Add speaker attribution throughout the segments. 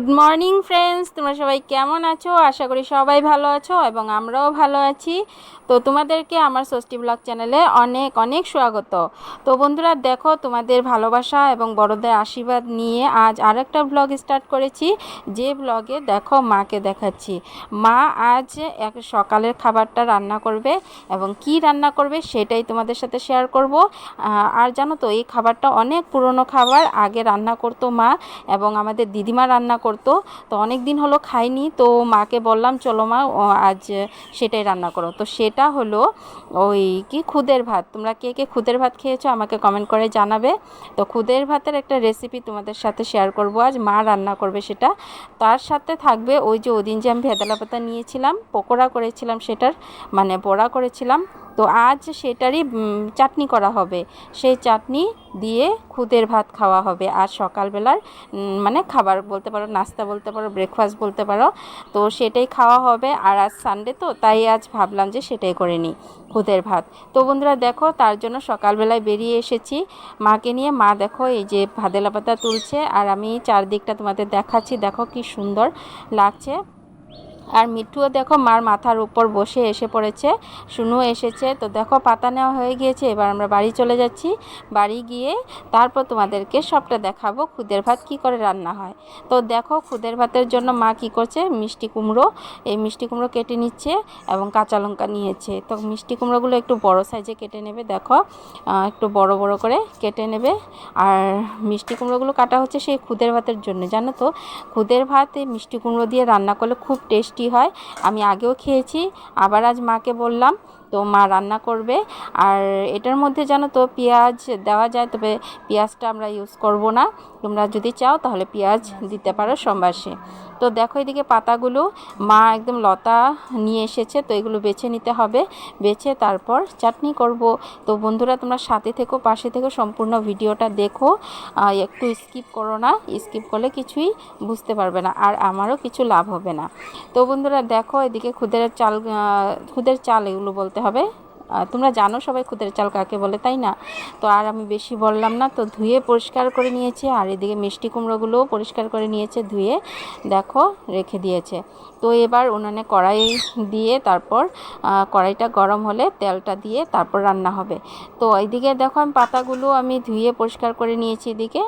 Speaker 1: Good morning friends, তোমরা সবাই কেমন আছো? আশা করি সবাই ভালো আছো এবং আমরাও ভালো আছি। তো তোমাদেরকে আমার ষষ্ঠী ব্লগ চ্যানেলে অনেক অনেক স্বাগত। তো বন্ধুরা, দেখো তোমাদের ভালোবাসা এবং বড়দের আশীর্বাদ নিয়ে আজ আরেকটা ব্লগ স্টার্ট করেছি। যে ব্লগে দেখো মাকে দেখাচ্ছি। মা আজ এক সকালের খাবারটা রান্না করবে এবং কি রান্না করবে সেটাই তোমাদের সাথে শেয়ার করব। আর জানো তো, এই খাবারটা অনেক পুরনো খাবার। আগে রান্না করতো মা এবং আমাদের দিদিমা রান্না করতো। তো অনেক দিন হলো খাইনি, তো মাকে বললাম, চলো মা আজ সেটাই রান্না করো। তো সেটা হলো ওই কি, খুদের ভাত। তোমরা কে কে খুদের ভাত খেয়েছো আমাকে কমেন্ট করে জানাবে। তো খুদের ভাতের একটা রেসিপি তোমাদের সাথে শেয়ার করব আজ, মা রান্না করবে সেটা। তার সাথে থাকবে ওই যে ওদিন যে আমি ভেদালা পাতা নিয়েছিলাম, পকোড়া করেছিলাম সেটার মানে বড়া করেছিলাম। তো আজ সেটারই চাটনি করা হবে। সেই চাটনি দিয়ে খুদের ভাত খাওয়া হবে। আজ সকালবেলার মানে খাবার বলতে পারো নাস্তা বলতে পারো ব্রেকফাস্ট বলতে পারো। তো সেটাই খাওয়া হবে। আর আজ সানডে তো, তাই আজ ভাবলাম যে সেটাই করে নিই, খুদের ভাত। তো বন্ধুরা দেখো, তার জন্য সকালবেলায় বেরিয়ে এসেছি। মাকে নিয়ে, মা দেখো, এই যে ভাদেলা পাতা তুলছে। আর আমি চারদিকটা তোমাদের দেখাচ্ছি। দেখো কি সুন্দর লাগছে। আর মিঠুও দেখো মার মাথার উপর বসে এসে পড়েছে। শুনু এসেছে। তো দেখো পাতা নেওয়া হয়ে গিয়েছে। এবার আমরা বাড়ি চলে যাচ্ছি। বাড়ি গিয়ে তারপর তোমাদেরকে সবটা দেখাবো। খুদের ভাত কি করে রান্না হয়। তো দেখো খুদের ভাতের জন্য মা কি করছে? মিষ্টি কুমড়ো। এই মিষ্টি কুমড়ো কেটে নিচ্ছে এবং কাঁচা লঙ্কা নিয়েছে। তো মিষ্টি কুমড়োগুলো একটু বড় সাইজে কেটে নেবে। দেখো একটু বড় বড় করে কেটে নেবে। আর মিষ্টি কুমড়োগুলো কাটা হচ্ছে সেই খুদের ভাতের জন্য। জানো তো, খুদের ভাত মিষ্টি কুমড়ো দিয়ে রান্না করলে খুব টেস্টি টেস্টি হয় আমি আগেও খেয়েছি আবার আজ মাকে বললাম তো মা রান্না করবে। আর এটার মধ্যে জানো তো পেঁয়াজ দেওয়া যায়, তবে পেঁয়াজটা আমরা ইউজ করব না। তোমরা যদি চাও তাহলে পেঁয়াজ দিতে পারো সোমবাসে। তো দেখো এদিকে পাতাগুলো, মা একদম লতা নিয়ে এসেছে, তো এগুলো বেছে নিতে হবে। বেছে তারপর চাটনি করব। তো বন্ধুরা, তোমরা সাথে থেকো, পাশে থেকে, সম্পূর্ণ ভিডিওটা দেখো। একটু স্কিপ করো না স্কিপ করলে কিছুই বুঝতে পারবে না, আর আমারও কিছু লাভ হবে না। তো বন্ধুরা, দেখো এদিকে খুদের চাল খুদের চাল এগুলো বলতে হবে। তোমরা জানো সবাই খুদের চাল কাকে বলে, তাই না? তো আর আমি বেশি বললাম না, তো ধুয়ে পরিষ্কার করে নিয়েছে, আর এদিকে মিষ্টি কুমড়োগুলোও পরিষ্কার করে নিয়েছে, ধুয়ে দেখো রেখে দিয়েছে। তো এবার উনানে কড়াই দিয়ে তারপর কড়াইটা গরম হলে তেলটা দিয়ে তারপর রান্না হবে। তো এইদিকে দেখো আমি পাতাগুলো আমি ধুয়ে পরিষ্কার করে নিয়েছি এদিকে।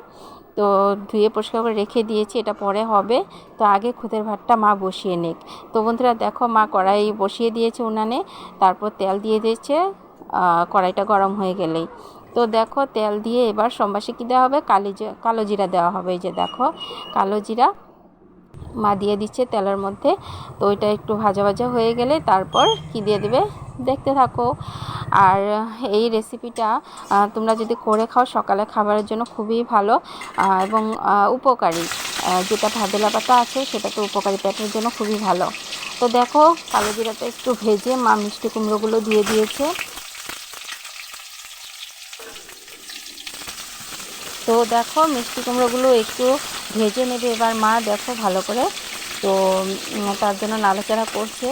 Speaker 1: তো ধুয়ে পরিষ্কার করে রেখে দিয়েছি, এটা পরে হবে। তো আগে খুদের ভাতটা মা বসিয়ে নেক। তো বন্ধুরা দেখো মা কড়াই বসিয়ে দিয়েছে উনানে, তারপর তেল দিয়ে দিয়েছে কড়াইটা গরম হয়ে গেলেই। তো দেখো তেল দিয়ে এবার সম্বাসে কী দেওয়া হবে? কালি কালো জিরা দেওয়া হবে, এই যে দেখো, কালো জিরা। মা দিয়ে দিচ্ছে তেলের মধ্যে। তো ওইটা একটু ভাজা ভাজা হয়ে গেলে তারপর কি দিয়ে দেবে? দেখতে থাকো। আর এই রেসিপিটা তোমরা যদি করে খাও সকালে খাবারের জন্য খুবই ভালো এবং উপকারী। যেটা ভাদেলা পাতা আছে সেটা তো উপকারী পেটের জন্য খুবই ভালো। তো দেখো, কালো জিরাটা একটু ভেজে মা মিষ্টি কুমড়োগুলো দিয়ে দিয়েছে। তো দেখো মিষ্টি কুমড়োগুলো একটু ভেজে নেবে এবার মা, দেখো ভালো করে। তো তার জন্য নাড়াচাড়া করছে।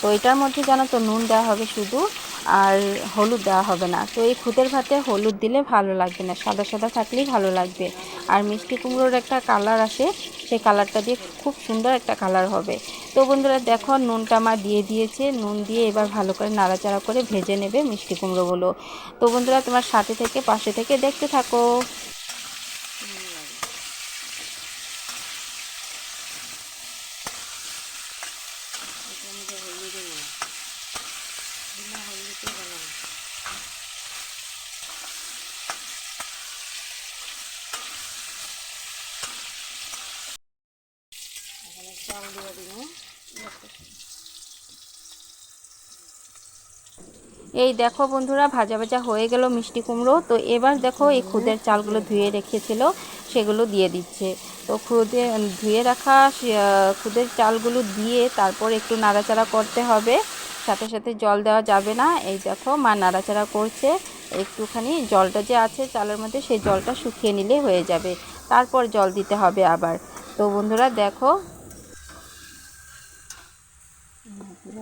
Speaker 1: তো এটার মধ্যে জানো তো নুন দেওয়া হবে শুধু আর হলুদ দেওয়া হবে না। তো এই খুদের ভাতে হলুদ দিলে ভালো লাগবে না, সাদা সাদা থাকলেই ভালো লাগবে। আর মিষ্টি কুমড়োর একটা কালার আসে, সেই কালারটা দিয়ে খুব সুন্দর একটা কালার হবে। তো বন্ধুরা, দেখো নুনটা মা দিয়ে দিয়েছে। নুন দিয়ে এবার ভালো করে নাড়াচাড়া করে ভেজে নেবে মিষ্টি কুমড়োগুলো। তো বন্ধুরা, তোমার সাথে থেকে, পাশে থেকে দেখতে থাকো। এই দেখো বন্ধুরা, ভাজা ভাজা হয়ে গেল মিষ্টি কুমড়ো। তো এবার দেখো এই খুদের চালগুলো ধুয়ে রেখেছিল, সেগুলো দিয়ে দিচ্ছে। তো খুদে, ধুয়ে রাখা খুদের চালগুলো দিয়ে তারপর একটু নাড়াচাড়া করতে হবে। সাথে সাথে জল দেওয়া যাবে না। এই দেখো মা নাড়াচাড়া করছে। একটুখানি জলটা যে আছে চালের মধ্যে, সেই জলটা শুকিয়ে নিলে হয়ে যাবে। তারপর জল দিতে হবে আবার। তো বন্ধুরা, দেখো তো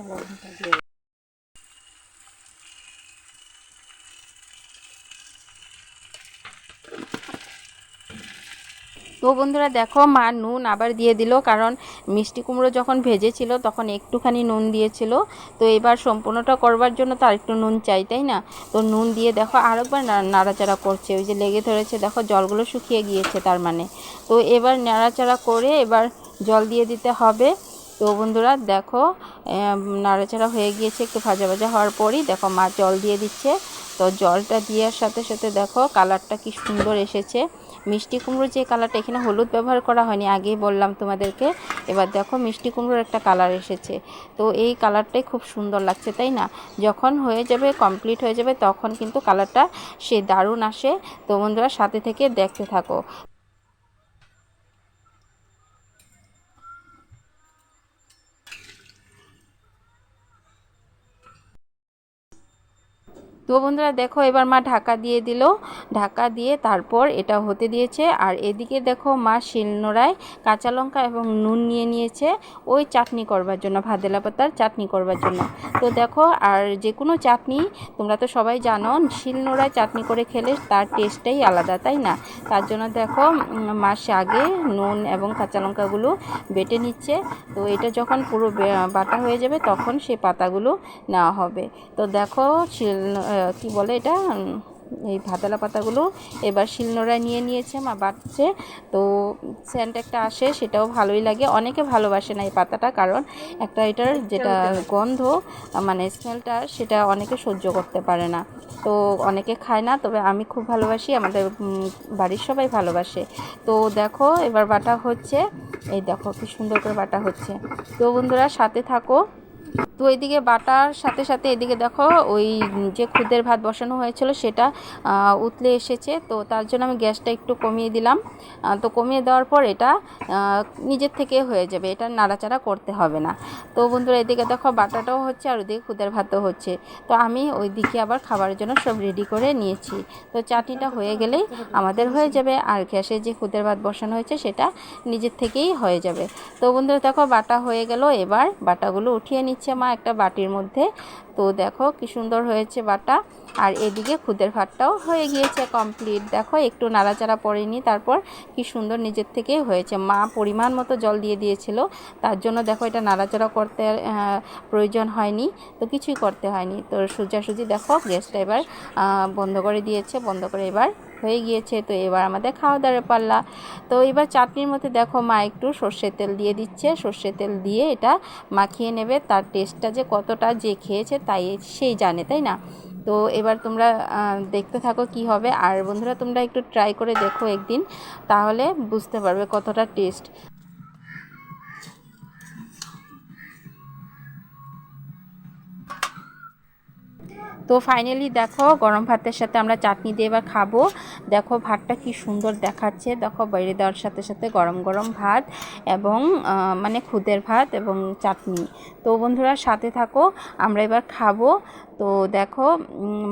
Speaker 1: বন্ধুরা দেখো, মা নুন আবার দিয়ে দিল, কারণ মিষ্টি কুমড়ো যখন ভেজেছিল তখন একটুখানি নুন দিয়েছিল। তো এবার সম্পূর্ণটা করবার জন্য তো আরেকটু নুন চাই, তাই না? তো নুন দিয়ে দেখো, আরেকবার নাড়াচাড়া করছে। ওই যে লেগে ধরেছে, দেখো, জলগুলো শুকিয়ে গিয়েছে তার মানে। তো এবার নাড়াচাড়া করে এবার জল দিয়ে দিতে হবে। তো বন্ধুরা দেখো নাড়াচাড়া হয়ে গিয়েছে, একটু ভাজা ভাজা হওয়ার পরই। দেখো মা জল দিয়ে দিচ্ছে। তো জলটা দেওয়ার সাথে সাথে দেখো কালারটা কি সুন্দর এসেছে। মিষ্টি কুমড়োর যে কালারটা, এখানে হলুদ ব্যবহার করা হয়নি, আগেই বললাম তোমাদেরকে। এবার দেখো মিষ্টি কুমড়োর একটা কালার এসেছে। তো এই কালারটাই খুব সুন্দর লাগছে, তাই না? যখন হয়ে যাবে কমপ্লিট হয়ে যাবে, তখন কিন্তু কালারটা সে দারুণ আসে। তো বন্ধুরা সাথে থেকে দেখতে থাকো। তো বন্ধুরা দেখো, এবার মা ঢাকা দিয়ে দিল। ঢাকা দিয়ে তারপর এটা হতে দিয়েছে। আর এদিকে দেখো, মা শিলনোড়ায় কাঁচা লঙ্কা এবং নুন নিয়ে নিয়েছে। ওই চাটনি করবার জন্য ভাদেলা পাতার চাটনি করবার জন্য। তো দেখো, আর যে কোনো চাটনি, তোমরা তো সবাই জানো, শিলনোড়ায় চাটনি করে খেলে তার টেস্টটাই আলাদা, তাই না? তার জন্য দেখো মা আগে নুন এবং কাঁচা লঙ্কাগুলো বেটে নিচ্ছে। তো এটা যখন পুরো বাটা হয়ে যাবে, তখন সেই পাতাগুলো নেওয়া হবে। তো দেখো শিল কি বলে এটা? এই ভাতালা পাতাগুলো এবার শিলনোড়ায় নিয়ে নিয়েছে মা বাটছে। তো সেন্ট একটা আসে সেটাও ভালোই লাগে। অনেকে ভালোবাসে না এই পাতাটা কারণ একটা এটার যেটা গন্ধ মানে স্মেলটা সেটা অনেকে সহ্য করতে পারে না। তো অনেকে খায় না তবে আমি খুব ভালোবাসি আমাদের বাড়ির সবাই ভালোবাসে। তো দেখো এবার বাটা হচ্ছে। এই দেখো কি সুন্দর করে বাটা হচ্ছে। তো বন্ধুরা সাথে থাকো। তো এদিকে বাটার সাথে সাথে এদিকে দেখো ওই যে খুদের ভাত বসানো হয়েছিল সেটা উতলে এসেছে। তো তার জন্য আমি গ্যাসটা একটু কমিয়ে দিলাম। তো কমিয়ে দেওয়ার পর এটা নিজের থেকে হয়ে যাবে। এটা নাড়াচাড়া করতে হবে না। তো বন্ধুরা, এদিকে দেখো বাটাটাও হচ্ছে আর ওইদিকে খুদের ভাতও হচ্ছে। তো আমি ওই দিকে আবার খাবারের জন্য সব রেডি করে নিয়েছি। তো চাটনিটা হয়ে গেলেই আমাদের হয়ে যাবে। আর গ্যাসে যে খুদের ভাত বসানো হয়েছে সেটা নিজের থেকেই হয়ে যাবে। তো বন্ধুরা, দেখো বাটা হয়ে গেল। এবার বাটাগুলো উঠিয়ে নিচ্ছে মা। একটা বাটির মধ্যে। তো দেখো কি সুন্দর হয়েছে বাটা। আর এদিকে খুদের ভাতটাও হয়ে গিয়েছে কমপ্লিট দেখো একটু নাড়াচাড়া পড়েনি তারপর কি সুন্দর নিজের থেকেই হয়েছে। মা পরিমাণ মতো জল দিয়ে দিয়েছিল, তার জন্য দেখো এটা নাড়াচাড়া করতে প্রয়োজন হয়নি। তো কিছুই করতে হয়নি। তো সোজাসুজি দেখো গ্যাসটা এবার বন্ধ করে দিয়েছে, বন্ধ করে এবার হয়ে গিয়েছে। তো এবার আমাদের খাওয়া দাওয়ার পাল্লা। তো এবার চাটনির মধ্যে দেখো মা একটু সর্ষের তেল দিয়ে দিচ্ছে। সর্ষের তেল দিয়ে এটা মাখিয়ে নেবে। তার টেস্টটা যে কতটা যে খেয়েছে তাই সেই জানে, তাই না? তো এবার তোমরা দেখতে থাকো কি হবে। আর বন্ধুরা, তোমরা একটু ট্রাই করে দেখো একদিন। তাহলে বুঝতে পারবে কতটা টেস্ট তো ফাইনালি দেখো গরম ভাতের সাথে আমরা চাটনি দিয়ে এবার খাব। দেখো ভাতটা কি সুন্দর দেখাচ্ছে। দেখো বাইরে দেওয়ার সাথে সাথে গরম গরম ভাত এবং মানে খুদের ভাত এবং চাটনি। তো বন্ধুরা সাথে থাকো, আমরা এবার খাব। তো দেখো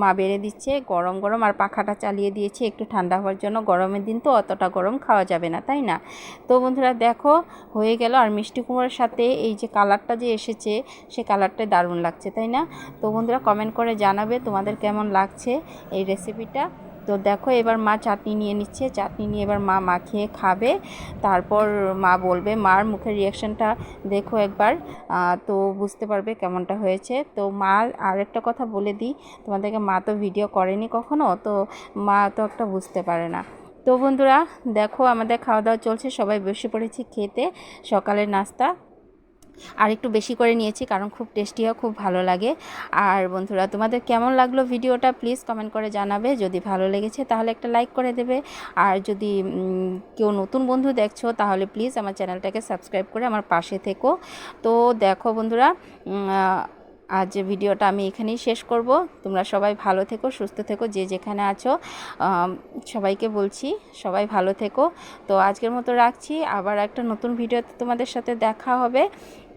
Speaker 1: মা বেড়ে দিচ্ছে, গরম গরম, আর পাখাটা চালিয়ে দিয়েছে। একটু ঠান্ডা হওয়ার জন্য গরমের দিন তো অতটা গরম খাওয়া যাবে না, তাই না? তো বন্ধুরা দেখো, হয়ে গেল। আর মিষ্টি কুমড়োর সাথে এই যে কালারটা যে এসেছে, সে কালারটা দারুণ লাগছে, তাই না? তো বন্ধুরা কমেন্ট করে জানাবে তোমাদের কেমন লাগছে এই রেসিপিটা তো দেখো এবার মা চাটনি নিয়ে নিচ্ছে, চাটনি নিয়ে এবার মা মাখিয়ে খাবে। তারপর মা বলবে, মার মুখের রিয়াকশানটা দেখো একবার। তো বুঝতে পারবে কেমনটা হয়েছে। তো মা আর একটা কথা বলে দিই, তোমাদেরকে মা তো ভিডিও করেনি কখনো, তো মা তো একটা বুঝতে পারে না। তো বন্ধুরা, দেখো আমাদের খাওয়া দাওয়া চলছে, সবাই বসে পড়েছি খেতে। সকালের নাস্তা আর একটু বেশি করে নিয়েছি কারণ খুব টেস্টি হয় খুব ভালো লাগে। আর বন্ধুরা, তোমাদের কেমন লাগল ভিডিওটা প্লিজ কমেন্ট করে জানাবে। যদি ভালো লেগেছে তাহলে একটা লাইক করে দেবে। আর যদি কেউ নতুন বন্ধু দেখছ তাহলে প্লিজ আমার চ্যানেলটাকে সাবস্ক্রাইব করে আমার পাশে থেকো। তো দেখো বন্ধুরা আজ ভিডিওটা আমি এখানেই শেষ করব। তোমরা সবাই ভালো থেকো, সুস্থ থেকো, যে যেখানে আছো। সবাইকে বলছি, সবাই ভালো থেকো। তো আজকের মতো রাখছি। আবার একটা নতুন ভিডিওতে তোমাদের সাথে দেখা হবে।